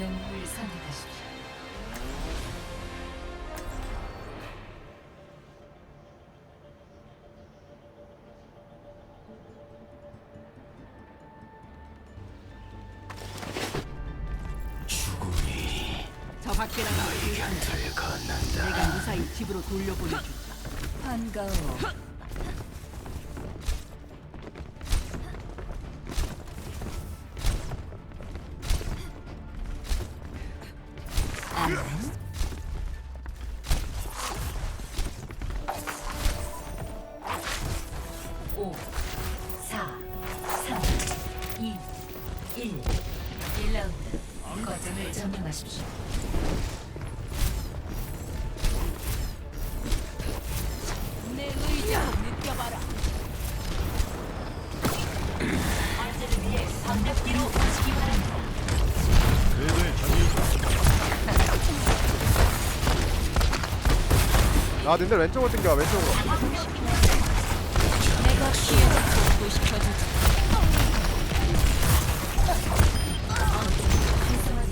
영웅을 선택하십시오. 저 밖에 나가 내가 무사히 집으로 돌려보내준다. 반가워. 안녕. 오, 사, 삼, 이, 일. 1라운드. 거점을 점령하십시오. 아 님들 왼쪽으로 당겨 왼쪽으로.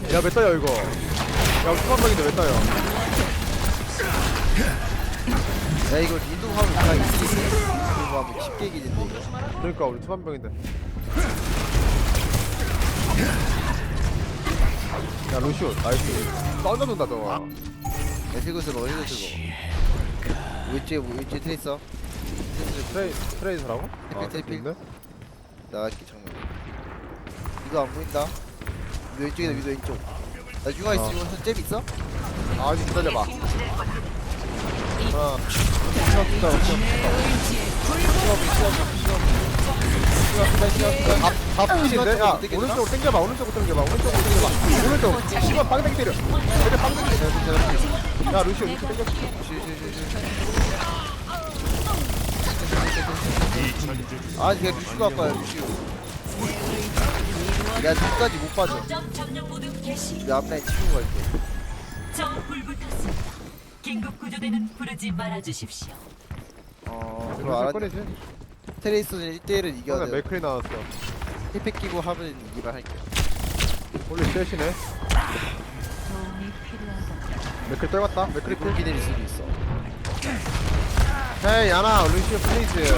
내가. 야몇 따요 이거? 야 수만방인데 몇 따요 야 이거 이동하면 그냥 이기겠네 이거 하면 쉽게 이기는데 이거. 그러니까 우리 수만방인데. 야 루시오 나이스. 던져준다 저거. 야 먹어 힐굿을 먹 어뭐 왼쪽에 트레이서 트레이 트레이서라고? 아 트레이필. 있네? 나갈게 정면 이거 안 보인다 위도 왼쪽이다 위도 왼쪽 나 융화 있어 어. 융화 잽 있어? 아좀 기다려봐 하나 시간 진짜 없어 다 피인데? 야 오른쪽으로 당겨봐 오른쪽으로 당겨봐 오른쪽으로 당겨봐 오른쪽 시간 빵댕이 때려 때려 빵댕이 때려 야 루시오 루시오 당겨 아걔 루시가 아까야 루시오 야 눈까지 못 빠져. 내 치고 갈게 저 불붙었습니다. 긴급 구조대는 부르지 말아 주십시오. 어 그럼 루시오 알았 꺼내지? 트레이서는 1대1은 이겨야 돼 맥클이 나왔어. 힐팩 끼고 하면 이기라 할게 원래 셋이네. 도움이 필요하다. 맥클 떨갔다. 맥클이 풀 물기 내릴 수도 있어. 헤이 야나 루시오 플리즈.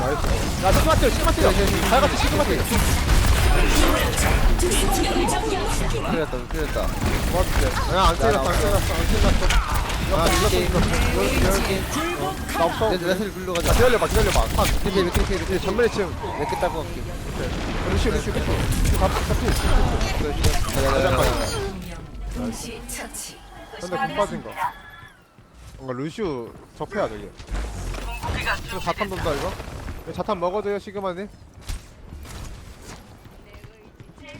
나이스. 야 시그마 때려 시그마 때려. 잘갔다 시그마 때 큰일 났다 고맙지 야안 때렸어 안 때렸어 안 이게 이겼어 이겼어 이겼어 나 없어 내 굴러가자 야 기다려봐 기다려봐 탁 이렇게 이렇게 이렇게 이렇게 전면에 지금 몇개 따고 갈게 다 잡히 가자가자 동시 처치. 근데 공 빠진 거 뭔가 루시오 접해야 돼 이게 자탄 돈다 이거 이거 자탄 먹어줘요 시그마님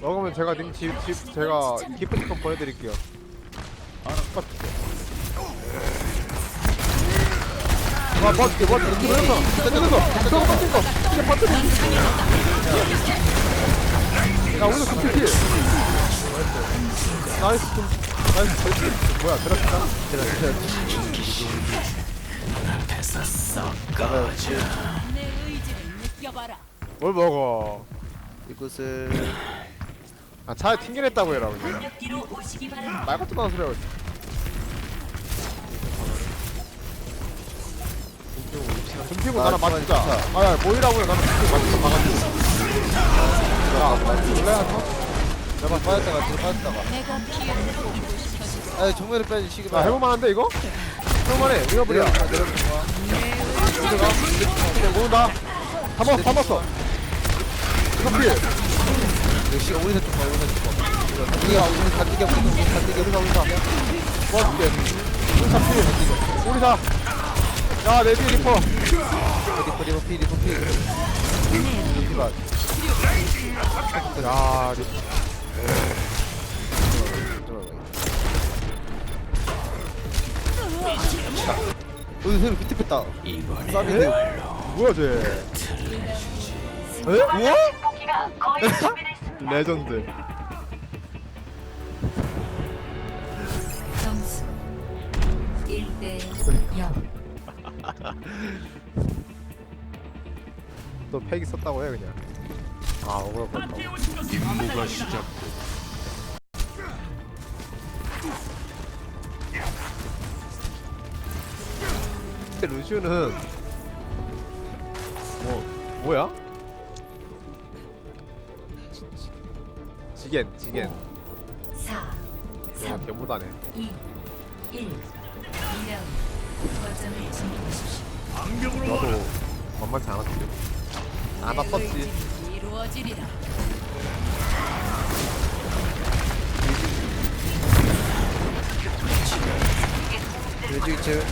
먹으면 제가 님 집, 집 제가 기프트콘 보내드릴게요 아 버티게 버티게 그래서 저거 버틴 거 이게 버티게 야 오늘 급필 나이스 좀 나이스 나이스 뭐야 들었다 느껴봐라. 뭘 먹어 이곳은 아 차에 튕겨냈다고 해라 그냥 방벽 뒤로 오시기 바랍니다. 말 같지도 않은 소리 하고 좀 피고 아, 나랑 좋다. 아야 모이라고 해 나는 좀 맞추고 막아줘 야 하나 내가 빠졌다가 뒤로 빠졌다가 내가. 아 빠진 시그마 야 해볼만한데 이거? 해볼만해 밀어버려 내려 내려놓은 거야 오케이 모은다 다 먹었어 다 먹었어 이거 필 역시 오리사 쪽 봐 오리사 쪽 봐. 우리가 우리 단디게 우리 우리 단디게 우리가 우리가. 모아줄게. 우리사 필 우리사. 야내 뒤에 리퍼. 리퍼 리퍼 피 리퍼 피. 여기가 야 리퍼. 어디 새로 밑에 뺐다. 싸비네 뭐야 쟤? 에? 우와? 레전드 점수 1대 0. 또 팩이 썼다고 해 그냥 아 같다 임무가 시작. 근데 루시우는 뭐 뭐야? 지- 지겐 지겐 4, 어, 개못하네 2, 1. 2라운드. 거점을 점령하십시오. 나도 만만치 않았지 안내 아팠지 의지는 이루어지리라. 왼쪽 2층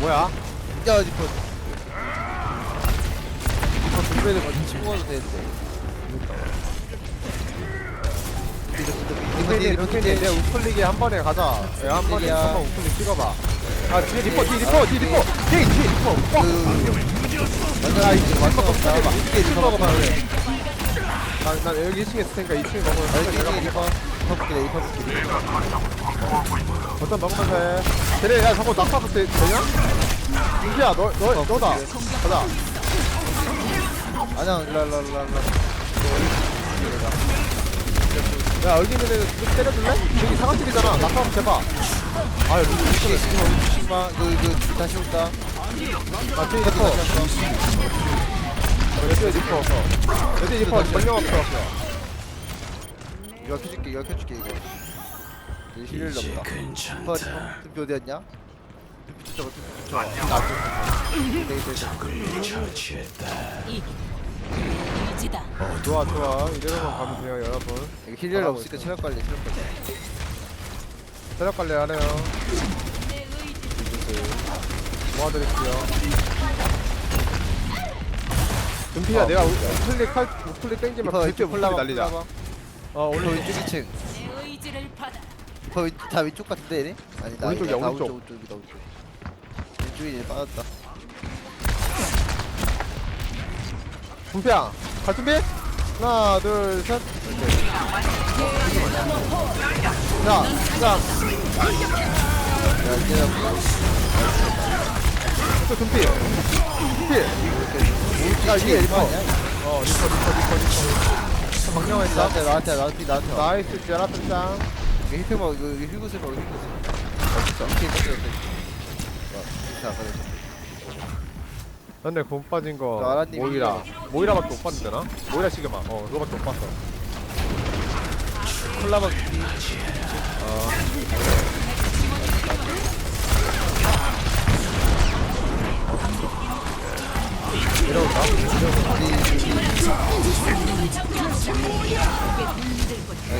뭐야? 야 리퍼 리퍼 분배를 먼저 치고 가도 되는데 내 우클릭에 한 번에 가자. 야, 한 번에 우클릭이야. 한번 우클릭 찍어봐. 아 뒤에 리퍼 뒤에 리퍼 뒤에 리퍼. 뒤에 뒤에 리퍼. 와. 야, 이 아이지 완전 없다 봐. 이게 층 리퍼 먹어봐, 그래. 난, 난 여기 2층에 있을 테니까 2층에 먹으면 아 이게 내가 리퍼 리퍼 리퍼 볼게 어떤 먹으면서 해? 쟤네 야 저거 낙하도 되, 되냐? 윤기야 너, 너, 너다. 가자. 아니야 일로 일로 일로 야 여기 있는 애는 좀 때려줄래? 여기 상한집이잖아 낙하 한번 제봐 아 여기 이게 이거 주식마 이거 이거 다시 온다 아 뒤에 리퍼 여기 리퍼 여기 리퍼 전령 없어 이거 켜줄게 이거 켜줄게 이거 이거 힐을 넣다 리퍼 리퍼 tumpi 어디였냐? 저거 이 의지다. 좋아 좋아. 이대로만 가면 돼요 여러분. 이거 힐을 없으니까 체력 관리 체력 관리. 체력 관리 안 해요. 내 의지 도와드릴게요. 금피야 내가 우- 우클릭 할 우클릭 땡기면 왼쪽 우클릭 올라가 날리자. 올라가. 어 오늘 왼쪽 2층. 내 의지를 받아. 리퍼 왼- 다 왼쪽 같은데 얘네? 아니다 오른쪽이야, 아니다. 다 오른쪽. 오른쪽 오른쪽이다 오른쪽. 왼쪽이 이제 빠졌다. 금피야 갈 준비? 하나 둘셋. 자, 자, 야 이제 또 금피. 금피. 야 위에 리퍼. 어 리퍼 리퍼 리퍼 리퍼. 방영했다 나한테 나한테 나한테 나한테. 와 나이스 짱. 이거 힐팩 먹 이거 이거 힐구슬 먹어 힐구슬 이렇게 이렇게 이렇게 자 그래 근데 공 빠진 거 모이라. 모이라밖에 못 봤는데 나? 모이라 시그마. 어 그거밖에 못 봤어. 콜라박 내려온다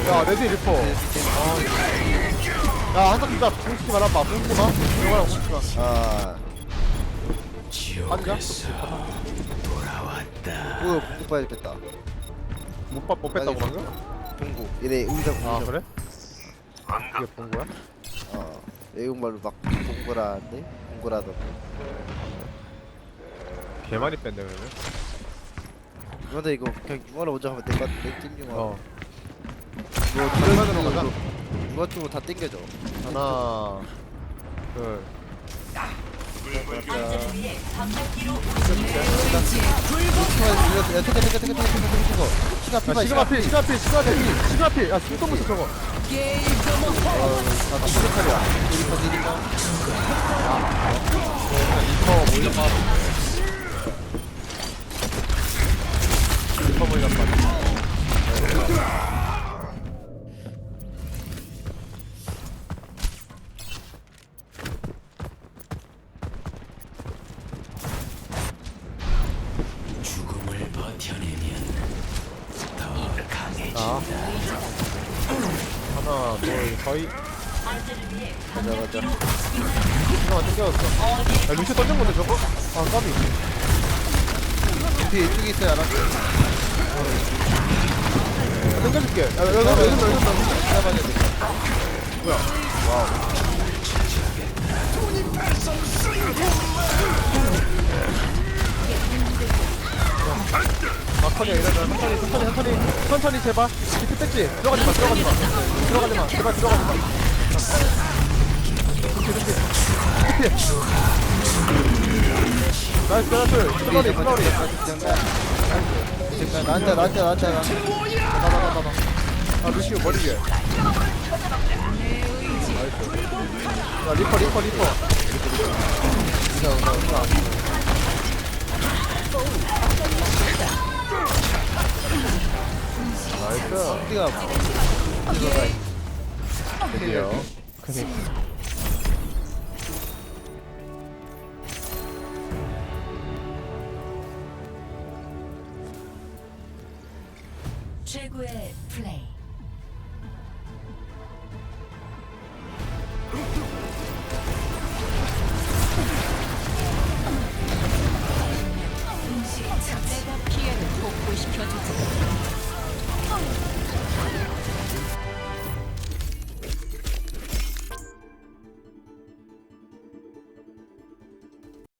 야 레드 리퍼. 어. 야 한타 진짜 붕치지 말아봐 붕치지 마 영화랑 붕치 지마아 앉아 뭐야 공구 빠야 뺐다. 못, 빠- 못 뺐다고 방금? 공구. 얘네 의자 아 공구 그래? 이게 본 거야? 어 외국말로 막 공구라는데? 공구라던데 개 많이 뺐네 그러면? 그런데 이거 그냥 융화로 먼저 하면 될 것 같은데 찐 융화 어. 이거 이거 가자. 융화 쪽으로 다 땡겨져 하나 둘 안전을 위해 방벽기로 야 탱크 탱크 탱크 탱크 탱크 탱크 시간 야, 피봐 시그마 필, 시그마 필, 시그마 필, 시그마 필. 야, 숨통부터 저거. 아 리퍼 리퍼 리퍼 몰려봐. 리퍼 몰려봐. 자. 하나, 둘, 위해 가자 가자 시그마 땡겨졌어. 야, 루시 던진 건데 저거? 아, 까비. 뒤에 이쪽에 있어요 알아? 야, 땡겨줄게. 야, 야, 야, 야, 야, 잡아야 돼 뭐야? 막 판이야 이러면 천천히 천천히 천천히 천천히 제발 비트 뺐지? 들어가지 마 들어가지 마. 들어가지 마 제발 들어가지 마. 이렇게 나이스 나이스. 플러리 플러리. 나한테 나한테 나한테 나한테. 나나나나나 아 루시오 머리 위에. 나이스. 야 리퍼 리퍼 리퍼. 이거 이거 이거 나이스. 뛰가. 드디어. 최고